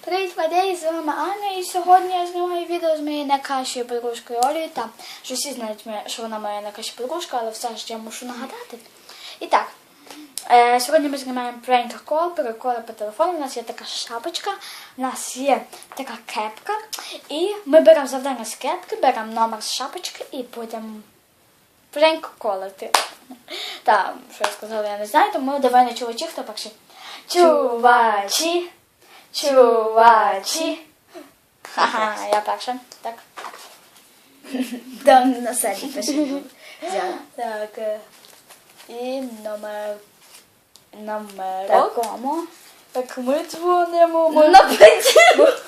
Привіт, Вадей, з вами Аня, і сьогодні я знімаю відео з моєю найкращою подружкою Олею. Та вже всі знають, що вона моя найкраща подружка, але все ж я мушу нагадати. І так, е, сьогодні ми знімаємо пранк кол, переколи по телефону. У нас є така шапочка, у нас є така кепка. І ми беремо завдання з кепки, беремо номер з шапочки і будемо пранк колити. Так, що я сказала, я не знаю, тому давай на чувачі, хто перший. Чувачі, чувачі. Ха-ха, я перша. Так. Там на сайті пише. Так. е, І номер. Номерок. Такому. Так ми дзвонимо. Ми, Наприклад.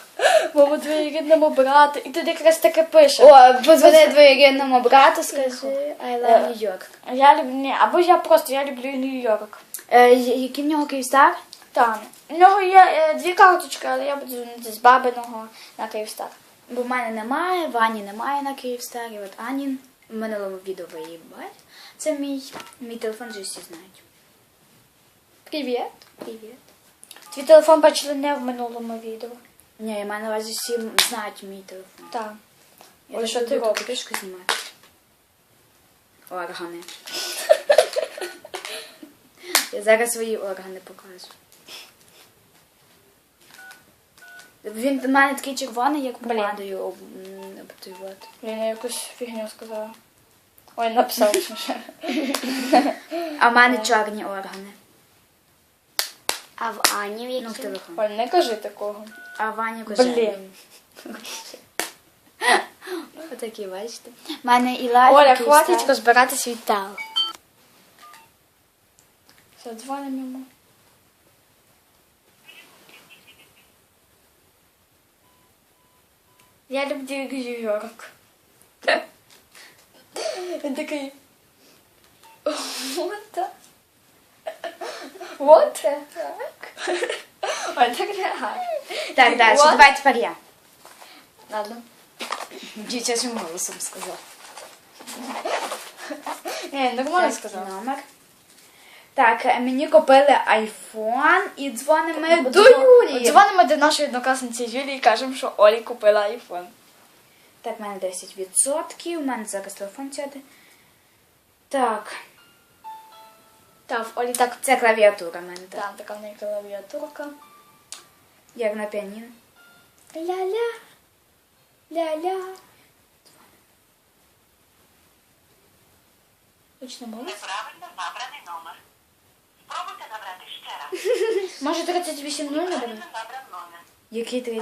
ми двоєрідному брату. І тут якраз таке пише. О, позвони двоєрідному брату, скажи I love New York. Я люблю. Або я просто я люблю Нью-Йорк. Е, який в нього Київстар? Так. У нього є е, дві карточки, але я буду дзвонити з бабиного на Київстар. Бо в мене немає, Вані немає на Київстарі. От Анін в минулому відео ви її бачите. Це мій, мій телефон вже всі знають. Привіт. Привіт. Твій телефон бачили не в минулому відео. Ні, я маю на увазі всі знають мій телефон. Так. Я Ой, що ти робиш? знімати. Органи. Я зараз свої органи покажу. Він в мене такий червоний, як помадою об, м, об. Він якусь фігню сказала. Ой, написав ще. А в мене чорні органи. А в Ані в Ну, в які? телефон. Ой, не кажи такого. А Ваня кожен. Блін. Отакі, бачите. У мене і лайф. Оля, хватить Київстар. розбирати свій Все, дзвонимо йому. Я люблю Нью-Йорк. Він такий. What the? What the heck? Так не гарно. Так, далі, What? давай тепер я. Ладно. Дитячим голосом сказав. Ні, нормально сказав. Номер. Так, е, мені купили айфон і дзвонимо до Юлії. Дзвонимо до нашої однокласниці Юлії і кажемо, що Олі купила айфон. Так, в мене 10%, у мене зараз телефон сяде. Так, Та в Олі так. це клавіатура в мене, так. Там така в неї клавіатурка. Як на піаніно. Ля-ля. Ля-ля. Почнемо. Неправильно набраний номер. Набрати ще раз. Може 38 0 не Правильно набрав номер. Який третій?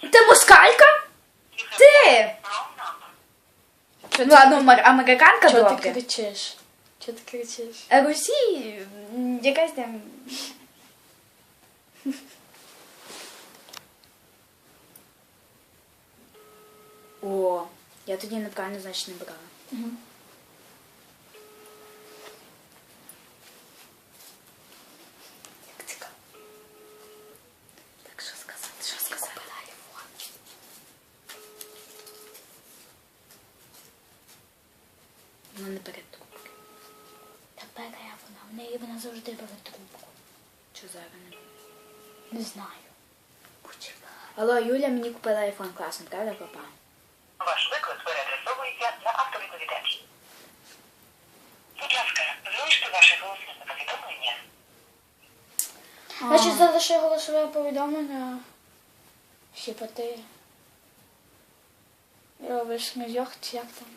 Пожалуйста, Ти москалька? Ти! number. Ну, ладно, мар- американка Чого ти добре. кричиш? Чого ти кричиш? А Русі м, якась там. О, я тоді неправильно, значить, не брала. Мгм. Як цікаво. Так, що сказати, що сказати? Ну, не перед трубки. Та бере вона, в неї вона завжди бере трубку. Що зараз не Не знаю. Алло, Юля мені купила айфон класно, правда, папа? Ваш виклик переадресовується на автовідповідач. Будь ласка, залиште ваше голосне повідомлення. Значить, залиши голосове повідомлення. Щепоти. Робиш сміжок чи як там.